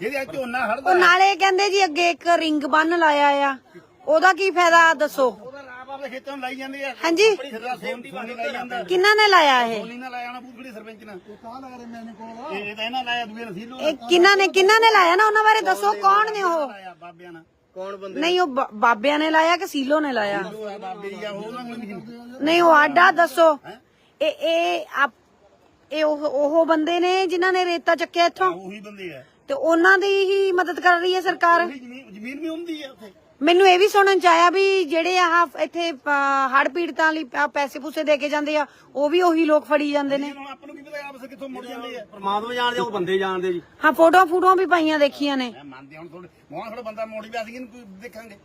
ਅੱਜ ਝੋਨਾ ਹੜਦਾ ਉਹ ਨਾਲੇ ਕਹਿੰਦੇ ਜੀ ਅੱਗੇ ਇੱਕ ਰਿੰਗ ਬੰਨ ਲਾਇਆ ਆ। ਉਹਦਾ ਕੀ ਫਾਇਦਾ ਦੱਸੋ? ਉਹਦਾ ਰਾਬ ਆਪਣੇ ਖੇਤਾਂ ਨੂੰ ਲਾਈ ਜਾਂਦੇ ਆ। ਹਾਂਜੀ। ਸਿੱਧਾ ਸੋਨੀ ਸੋਨੀ ਲਾਈ ਜਾਂਦਾ ਕਿੰਨਾ ਨੇ ਲਾਇਆ ਇਹ? ਸੋਨੀ ਨਾਲ ਲਾਇਆ ਨਾ ਬੂਥੜੀ ਸਰਪੰਚ ਨਾਲ। ਇਹ ਇਹ ਤਾਂ ਇਹਨਾਂ ਲਾਇਆ ਦੂਏ ਨਸੀਲੋ ਇਹ ਕਿੰਨਾ ਨੇ ਕਿੰਨਾ ਨੇ ਲਾਇਆ ਨਾ ਉਹਨਾਂ ਬਾਰੇ ਦੱਸੋ ਕੌਣ ਨੇ ਉਹ? ਲਾਇਆ ਬਾਬਿਆਂ ਨਾਲ। ਕੌਣ ਬੰਦੇ? ਨਹੀਂ ਉਹ ਬ- ਬਾਬਿਆਂ ਨੇ ਲਾਇਆ ਕਿ ਸੀਲੋ ਨੇ ਲਾਇਆ? ਉਹ ਆ ਬਾਬੇ ਜੀ ਆ ਉਹ ਨਾ ਨਹੀਂ ਨਹੀਂ ਉਹ ਆਡਾ ਦੱਸੋ। ਇਹ ਇਹ ਆਪ- ਇਹ ਉਹ ਉਹ ਬੰਦੇ ਨੇ ਜਿਨ੍ਹਾਂ ਨੇ ਰੇਤਾ ਚੱਕਿਆ ਇੱਥੋਂ? ਉਹੀ ਬੰਦੇ ਆ। ਤੇ ਉਹਨਾਂ ਦੀ ਹੀ ਮਦਦ ਕਰ ਰਹੀ ਹੈ ਸਰਕਾਰ? ਜ਼ਮੀਨ ਵੀ ਹੁੰਦੀ ਆ ਉੱਥੇ। ਮੈਨੂੰ ਇਹ ਵੀ ਸੁਣਨ ਚ ਆਇਆ ਵੀ ਜਿਹੜੇ ਆਹ ਇੱਥੇ ਹੜ ਪੀੜਤਾਂ ਲਈ ਪੈਸੇ ਪੂਸੇ ਦੇ ਕੇ ਜਾਂਦੇ ਆ ਉਹ ਵੀ ਉਹੀ ਲੋਕ ਫੜੀ ਜਾਂਦੇ ਨੇ। ਆਪਾਂ ਨੂੰ ਕੀ ਪਤਾ ਆਪਸ ਕਿੱਥੋਂ ਮੁੜ ਜਾਂਦੇ ਆ? ਪਰਮਾਤਮਾ ਜਾਣਦੇ ਉਹ ਬੰਦੇ ਜਾਣਦੇ ਜੀ। ਹਾਂ ਫੋਟੋ ਫੋਟੋ ਵੀ ਪਾਈਆਂ ਦੇਖੀਆਂ ਨੇ। ਮੈਂ ਮੰਨਦੇ ਹੁਣ ਥੋੜੇ ਮੋਹਨ ਥੋੜਾ ਬੰਦਾ ਮੋੜੀ ਵੀ ਅਸੀਂ ਕੋਈ ਦੇਖਾਂਗੇ।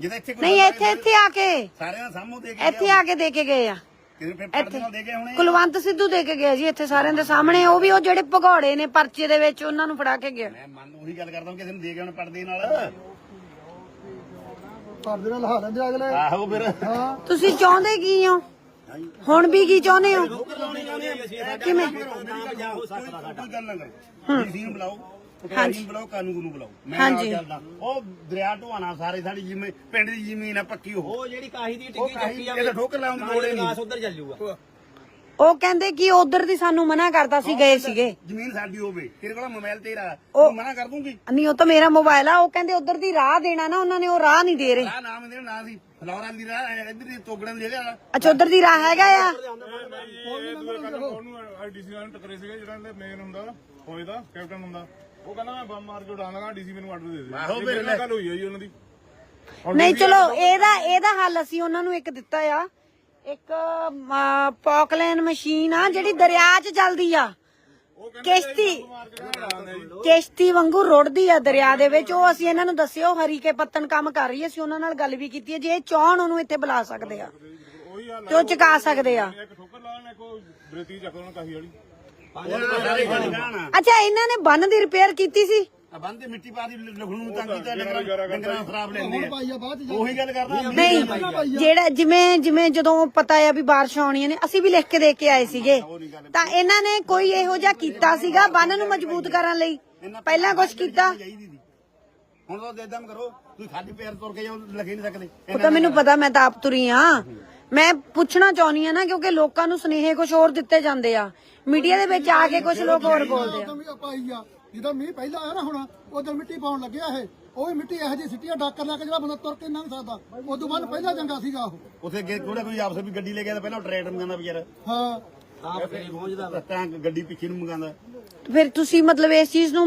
ਜਿਹਦਾ ਇੱਥੇ ਕੋਈ ਨਹੀਂ ਇੱਥੇ ਇੱਥੇ ਆ ਕੇ। ਸਾਰਿਆਂ ਨਾਲ ਸਾਹਮਣੇ ਦੇ ਕੇ ਇੱਥੇ ਆ ਕੇ ਦੇ ਕੇ ਗਏ ਆ। ਹੁਣੇ ਕੁਲਵੰਤ ਸਿੱਧੂ ਦੇ ਕੇ ਗਿਆ ਜੀ ਇੱਥੇ ਸਾਰਿਆਂ ਦੇ ਸਾਹਮਣੇ। ਉਹ ਵੀ ਉਹ ਜਿਹੜੇ ਭਗੌੜੇ ਨੇ ਪਰਚੇ ਦੇ ਵਿੱਚ ਉਹਨਾਂ ਨੂੰ ਫੜਾ ਕੇ ਗਿਆ। ਮੈਂ ਮੰਨ ਉਹੀ ਗੱਲ ਕਰਦਾ ਕਿਸੇ ਨੂੰ ਦੇ ਕੇ ਹੁਣ ਪਰਦੇ ਨਾਲ। ਪਰਦੇ ਨਾਲ ਲਾ ਲੈਂਦੇ ਅਗਲੇ। ਆਹੋ ਫਿਰ। ਤੁਸੀਂ ਚਾਹੁੰਦੇ ਕੀ ਹੋ? ਹੁਣ ਵੀ ਕੀ ਚਾਹੁੰਦੇ ਹੋ? ਕਿਵੇਂ? ਕੋਈ ਗੱਲ ਨਾ ਕਰੋ। ਡੀਸੀ ਨੂੰ ਬੁਲਾਓ ਹਾਂਜੀ। ਬੁਲਾਓ ਕਾਨੂੰਨ ਨੂੰ ਬੁਲਾਓ। ਮੈਂ ਨਾਲ ਹਾਂਜੀ। ਚੱਲਦਾ। ਉਹ ਦਰਿਆ ਢੋਆਣਾ ਸਾਰੇ ਸਾਡੀ ਜਿਵੇਂ ਪਿੰਡ ਦੀ ਜ਼ਮੀਨ ਆ ਪੱਕੀ ਉਹ। ਉਹ ਜਿਹੜੀ ਕਾਹੀ ਦੀ ਉਹ ਟਿੱਕੀ ਕਾਹੀ ਚੱਕੀ ਆ ਇਹਦਾ ਠੋਕਰ ਲਾਉਣ ਦੀ ਲੋੜ ਹੀ ਨਹੀਂ। ਉਧਰ ਚੱਲ ਜੂਗਾ ਉਹ ਕਹਿੰਦੇ ਕਿ ਉਧਰ ਦੀ ਸਾਨੂੰ ਮਨਾ ਕਰਤਾ ਸੀ ਗਏ ਸੀਗੇ। ਜ਼ਮੀਨ ਸਾਡੀ ਹੋਵੇ ਤੇਰੇ ਕੋਲ ਮੋਬਾਈਲ ਤੇਰਾ ਉਹ- ਮਨਾ ਕਰ ਦੂੰਗੀ? ਨਹੀਂ ਉਹ ਤਾਂ ਮੇਰਾ ਮੋਬਾਈਲ ਆ ਉਹ ਕਹਿੰਦੇ ਉਧਰ ਦੀ ਰਾਹ ਦੇਣਾ ਨਾ ਉਹਨਾਂ ਨੇ ਉਹ ਰਾਹ ਨਹੀਂ ਦੇ ਰਹੇ। ਆ ਨਾਮ ਦੇਣਾ ਨਾ ਸੀ। ਫਲੌਰਾਂ ਦੀ ਰਾਹ ਇੱਧਰ ਦੀ ਤੋਗੜਾਂ ਦੀ ਜਗ੍ਹਾ ਅੱਛਾ ਉਧਰ ਦੀ ਰਾਹ ਹੈਗਾ ਆ? ਉਹਨੂੰ ਡੀਸੀ ਨਾਲ ਟੱਕਰੇ ਸੀਗੇ ਜਿਹੜਾ ਇਹਦਾ ਮੇਨ ਹੁੰਦਾ ਫੌਜ ਦਾ ਕੈਪਟਨ ਹੁੰਦਾ। ਉਹ ਕਹਿੰਦਾ ਮੈਂ ਬੰਮ ਮਾਰ ਕੇ ਉਡਾਣਾਗਾ ਡੀਸੀ ਮੈਨੂੰ ਆਰਡਰ ਦੇ ਦੇ। ਆਹੋ ਇਹ ਫਿਰ ਮੇਰੇ ਨਾਲ ਗੱਲ ਹੋਈ ਹੈ ਜੀ ਉਹਨਾਂ ਦੀ। ਨਹੀਂ ਚਲੋ ਇਹਦਾ ਇਹਦਾ ਹੱਲ ਅਸੀਂ ਉਹਨਾਂ ਨੂੰ ਇੱਕ ਦਿੱਤਾ ਆ। ਇੱਕ ਪੌਕਲੈਨ ਮਸ਼ੀਨ ਆ ਜਿਹੜੀ ਦਰਿਆ 'ਚ ਚੱਲਦੀ ਆ। ਕਿਸ਼ਤੀ। ਕਿਸ਼ਤੀ ਵਾਂਗੂ ਰੁੜਦੀ ਆ ਦਰਿਆ ਦੇ ਵਿੱਚ। ਉਹ ਅਸੀਂ ਇਹਨਾਂ ਨੂੰ ਦੱਸਿਓ ਹਰੀਕੇ ਪੱਤਨ ਕੰਮ ਕਰ ਰਹੀ ਹੈ। ਅਸੀਂ ਉਹਨਾਂ ਨਾਲ ਗੱਲ ਵੀ ਕੀਤੀ ਹੈ। ਜੇ ਇਹ ਚਾਹਣ ਉਹਨੂੰ ਇੱਥੇ ਬੁਲਾ ਸਕਦੇ ਆ। ਤੇ ਉਹ ਚੁਕਾ ਸਕਦੇ ਆ। ਅੱਛਾ ਇਹਨਾਂ ਨੇ ਬੰਨ ਦੀ ਰਿਪੇਅਰ ਕੀਤੀ ਸੀ? ਆ ਬੰਦੇ ਮਿੱਟੀ ਪਾ ਦੀ ਲਖਣੂ ਨੂੰ ਤੰਗ ਕੀਤਾ ਡੰਗਰਾਂ ਡੰਗਰਾਂ ਖਰਾਬ ਲੈਂਦੇ ਆ ਭਾਈ ਆ ਬਾਅਦ ਚ ਉਹੀ ਗੱਲ ਕਰਦਾ ਨਹੀਂ ਜਿਹੜਾ ਜਿਵੇਂ ਜਿਵੇਂ ਜਦੋਂ ਪਤਾ ਆ ਵੀ ਬਾਰਿਸ਼ ਆਉਣੀਆਂ ਨੇ ਅਸੀਂ ਵੀ ਲਿਖ ਕੇ ਦੇ ਕੇ ਆਏ ਸੀਗੇ। ਤਾਂ ਇਹਨਾਂ ਨੇ ਕੋਈ ਇਹੋ ਜਿਹਾ ਕੀਤਾ ਸੀਗਾ ਬੰਨ ਨੂੰ ਮਜ਼ਬੂਤ ਕਰਨ ਲਈ? ਪਹਿਲਾਂ ਕੁਝ ਕੀਤਾ? ਹੁਣ ਤਾਂ ਇਦਾਂ ਕਰੋ ਤੁਸੀਂ ਖਾਲੀ ਪੈਰ ਤੁਰ ਕੇ ਜਾਓ ਲੱਗੇ ਨਹੀਂ ਸਕਦੇ। ਉਹ ਤਾਂ ਮੈਨੂੰ ਪਤਾ ਮੈਂ ਤਾਂ ਆਪ ਤੁਰੀ ਆ। ਮੈਂ ਪੁੱਛਣਾ ਚਾਹੁੰਦੀ ਆ ਨਾ ਕਿਉਂਕਿ ਲੋਕਾਂ ਨੂੰ ਸੁਨੇਹੇ ਕੁਝ ਹੋਰ ਦਿੱਤੇ ਜਾਂਦੇ ਆ। ਮੀਡੀਆ ਦੇ ਵਿੱਚ ਆ ਕੇ ਕੁਝ ਲੋਕ ਹੋਰ ਬੋਲਦੇ ਆ ਜਦੋਂ ਮੀਂਹ ਪਹਿਲਾਂ ਆਇਆ ਨਾ ਹੁਣ ਉਦੋਂ ਮਿੱਟੀ ਪਾਉਣ ਲੱਗਿਆ ਇਹ। ਉਹ ਵੀ ਮਿੱਟੀ ਇਹੋ ਜਿਹੀ ਸਿੱਟੀਆਂ ਡਾਕਰ ਲਾ ਕੇ ਜਿਹੜਾ ਬੰਦਾ ਤੁਰ ਕੇ ਲੰਘ ਸਕਦਾ। ਉਦੋਂ ਬਾਅਦ ਪਹਿਲਾਂ ਚੰਗਾ ਸੀਗਾ ਉਹ। ਉੱਥੇ ਅੱਗੇ ਕੋੜਾ ਕੋਈ ਆਪਸ ਵਿੱਚ ਗੱਡੀ ਲੈ ਕੇ ਤਾਂ ਪਹਿਲਾਂ ਟਰੈਕਟਰ ਮੰਗਾਉਂਦਾ ਵਿਚਾਰਾ ਹਾਂ। ਤਾਂ ਫੇਰੀ ਪਹੁੰਚਦਾ। ਤਾਂ ਗੱਡੀ ਪਿੱਛੇ ਨੂੰ ਮੰਗਾਉਂਦਾ ਫਿਰ ਤੁਸੀਂ ਮਤਲਬ ਇਸ ਚੀਜ਼ ਨੂੰ